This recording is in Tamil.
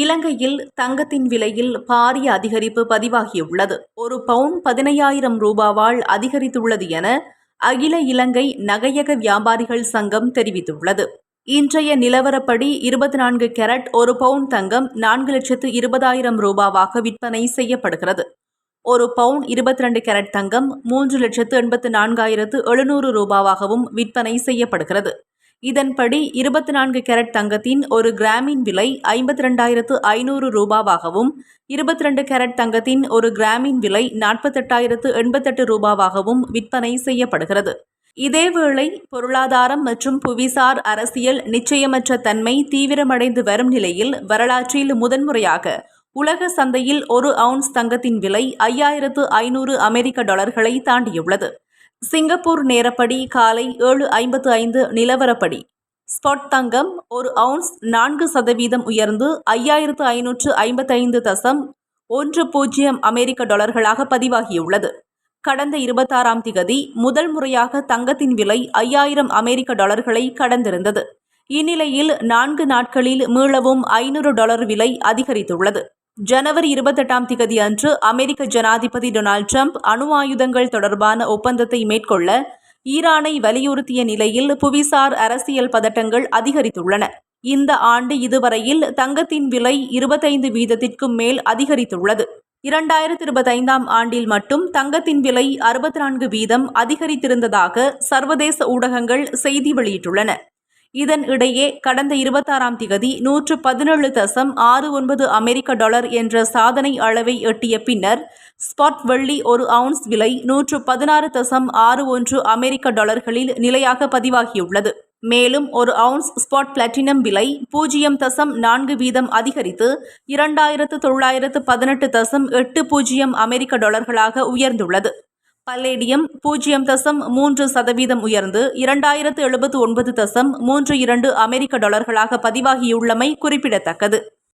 இலங்கையில் தங்கத்தின் விலையில் பாரிய அதிகரிப்பு பதிவாகியுள்ளது. ஒரு பவுன் பதினையாயிரம் ரூபாவால் அதிகரித்துள்ளது என அகில இலங்கை நகையக வியாபாரிகள் சங்கம் தெரிவித்துள்ளது. இன்றைய நிலவரப்படி இருபத்தி நான்கு கேரட் ஒரு பவுன் தங்கம் நான்கு லட்சத்து இருபதாயிரம் ரூபாவாக விற்பனை செய்யப்படுகிறது. ஒரு பவுன் இருபத்தி ரெண்டு கேரட் தங்கம் மூன்று லட்சத்து எண்பத்து நான்காயிரத்து எழுநூறு ரூபாவாகவும் விற்பனை செய்யப்படுகிறது. இதன்படி இருபத்தி நான்கு கேரட் தங்கத்தின் ஒரு கிராமின் விலை ஐம்பத்தி ரெண்டாயிரத்து ஐநூறு ரூபாவாகவும் இருபத்தி ரெண்டு கேரட் தங்கத்தின் ஒரு கிராமின் விலை நாற்பத்தெட்டாயிரத்து எண்பத்தெட்டு ரூபாவாகவும் விற்பனை செய்யப்படுகிறது. இதேவேளை பொருளாதாரம் மற்றும் புவிசார் அரசியல் நிச்சயமற்ற தன்மை தீவிரமடைந்து வரும் நிலையில் வரலாற்றில் முதன்முறையாக உலக சந்தையில் ஒரு அவுன்ஸ் தங்கத்தின் விலை ஐயாயிரத்து ஐநூறு அமெரிக்க டாலர்களை தாண்டியுள்ளது. சிங்கப்பூர் நேரப்படி காலை ஏழு ஐம்பத்து ஐந்து நிலவரப்படி. ஸ்பாட் தங்கம் ஒரு அவுன்ஸ் நான்கு சதவீதம் உயர்ந்து ஐயாயிரத்து ஐநூற்று ஐம்பத்தைந்து தசம் ஒன்று பூஜ்ஜியம் அமெரிக்க டாலர்களாக பதிவாகியுள்ளது. கடந்த இருபத்தாறாம் திகதி முதல் முறையாக தங்கத்தின் விலை ஐயாயிரம் அமெரிக்க டாலர்களை கடந்திருந்தது. இந்நிலையில் நான்கு நாட்களில் மீளவும் ஐநூறு டாலர் விலை அதிகரித்துள்ளது. ஜனவரி இருபத்தெட்டாம் திகதி அன்று அமெரிக்க ஜனாதிபதி டொனால்ட் ட்ரம்ப் அணு ஆயுதங்கள் தொடர்பான ஒப்பந்தத்தை மேற்கொள்ள ஈரானை வலியுறுத்திய நிலையில் புவிசார் அரசியல் பதட்டங்கள் அதிகரித்துள்ளன. இந்த ஆண்டு இதுவரையில் தங்கத்தின் விலை இருபத்தைந்து வீதத்திற்கும் மேல் அதிகரித்துள்ளது. இரண்டாயிரத்தி இருபத்தைந்தாம் ஆண்டில் மட்டும் தங்கத்தின் விலை அறுபத்தி நான்கு வீதம் அதிகரித்திருந்ததாக சர்வதேச ஊடகங்கள் செய்தி வெளியிட்டுள்ளன. இதன் இடையே கடந்த இருபத்தாறாம் திகதி நூற்று பதினேழு தசம் ஆறு ஒன்பது அமெரிக்க டாலர் என்ற சாதனை அளவை எட்டிய பின்னர் ஸ்பாட் வெள்ளி ஒரு அவுன்ஸ் விலை நூற்று பதினாறு தசம் ஆறு ஒன்று அமெரிக்க டாலர்களில் நிலையாக பதிவாகியுள்ளது. மேலும் ஒரு அவுன்ஸ் ஸ்பாட் பிளாட்டினம் விலை பூஜ்ஜியம் தசம் நான்கு வீதம் அதிகரித்து இரண்டாயிரத்து தொள்ளாயிரத்து பதினெட்டு தசம் எட்டு பூஜ்ஜியம் அமெரிக்க டாலர்களாக உயர்ந்துள்ளது. பல்லேடியம் பூஜ்ஜியம் தசம் மூன்று சதவீதம் உயர்ந்து இரண்டாயிரத்து எழுபத்து ஒன்பது தசம் மூன்று இரண்டு அமெரிக்க டாலர்களாக பதிவாகியுள்ளமை குறிப்பிடத்தக்கது.